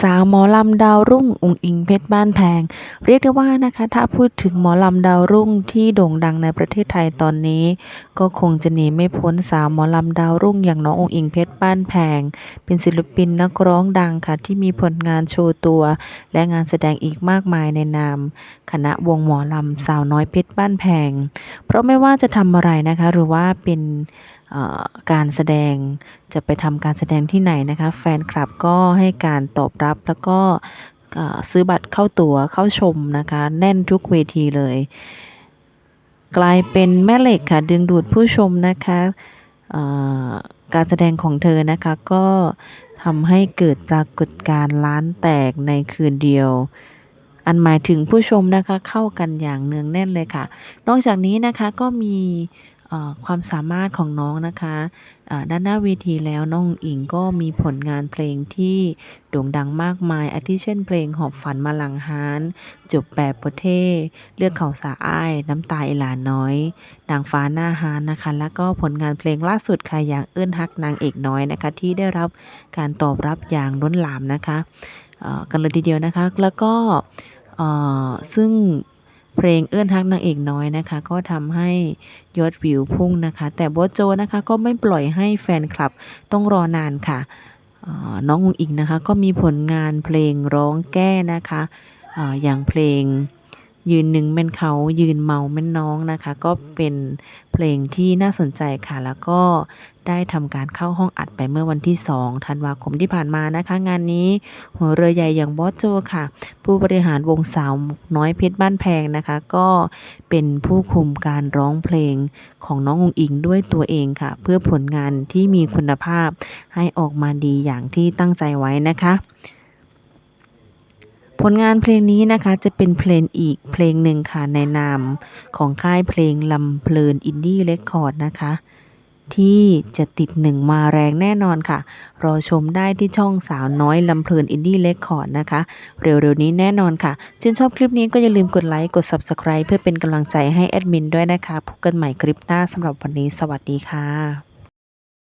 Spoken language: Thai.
สาวหมอลำดาวรุ่งอุงอิงเพชรบ้านแพง เรียกได้ว่านะคะ ถ้าพูดถึงหมอลำดาวรุ่งที่โด่งดังในประเทศไทยตอนนี้ ก็คงจะหนีไม่พ้นสาวหมอลำดาวรุ่งอย่างน้องอุ๋งอิงเพชรบ้านแพง เป็นศิลปินนักร้องดังค่ะที่มีผลงานโชว์ตัว และงานแสดงอีกมากมายในนาม คณะวงหมอลำสาวน้อยเพชรบ้านแพง เพราะไม่ว่าจะทำอะไรนะคะ หรือว่าเป็น การแสดงจะไปทำการแสดงที่ไหนนะคะ แฟนคลับก็ให้การตอบรับแล้วก็ซื้อบัตรเข้าตั๋วเข้าชมนะคะ แน่นทุกเวทีเลย กลายเป็นแม่เหล็กค่ะดึงดูดผู้ชมนะคะการแสดงของเธอนะคะก็ทำให้เกิดปรากฏการณ์ล้านแตกในคืนเดียว อันหมายถึงผู้ชมนะคะเข้ากันอย่างเนืองแน่นเลยค่ะ นอกจากนี้นะคะก็มี ความสามารถของน้องนะคะด้านหน้าเวทีแล้วน้องอิงก็มีผลงานเพลงที่โด่งดังมากมาย อาทิเช่นเพลงหอบฝันมาหลังฮานจบแบบประเทศเลือกเขาสาอ้าย น้ำตาอหลาน้อยนางฟ้าหน้าฮานนะคะ แล้วก็ผลงานเพลงล่าสุดค่ะอย่างเอื้อนฮักนางเอกน้อยนะคะ ที่ได้รับการตอบรับอย่างล้นหลามนะคะกันเลยทีเดียวนะคะ แล้วก็ซึ่ง เพลงเอื้อนฮักนางเอกน้อยนะคะ ก็ทำให้ยอดวิวพุ่งนะคะ แต่โบทโจนะคะก็ไม่ปล่อยให้แฟนคลับต้องรอนานค่ะน้องอุงอิงนะคะ ก็มีผลงานเพลงร้องแก้นะคะอออย่างเพลง ยืนหนึ่งแม่นเขายืนเมาแม่นน้องนะคะ ก็เป็นเพลงที่น่าสนใจค่ะ แล้วก็ได้ทำการเข้าห้องอัดไปเมื่อวันที่ 2 ธันวาคมที่ผ่านมานะคะ งานนี้หัวเรือใหญ่อย่างบอสโจค่ะ ผู้บริหารวงสาวน้อยเพชรบ้านแพงนะคะ ก็เป็นผู้คุมการร้องเพลงของน้องอุ๋งอิงด้วยตัวเองค่ะ เพื่อผลงานที่มีคุณภาพให้ออกมาดีอย่างที่ตั้งใจไว้นะคะ ผลงานเพลงนี้นะคะจะเป็นเพลงอีกเพลงหนึ่งค่ะในนามของค่ายเพลงลำเพลินอินดี้เรคคอร์ดนะคะ ที่จะติดหนึ่งมาแรงแน่นอนค่ะ รอชมได้ที่ช่องสาวน้อยลำเพลินอินดี้เรคคอร์ดนะคะ เร็วๆนี้แน่นอนค่ะชื่นชอบคลิปนี้ก็อย่าลืมกดไลค์กด Subscribe เพื่อเป็นกำลังใจให้แอดมินด้วยนะคะพบกันใหม่คลิปหน้าสำหรับวันนี้ สวัสดีค่ะ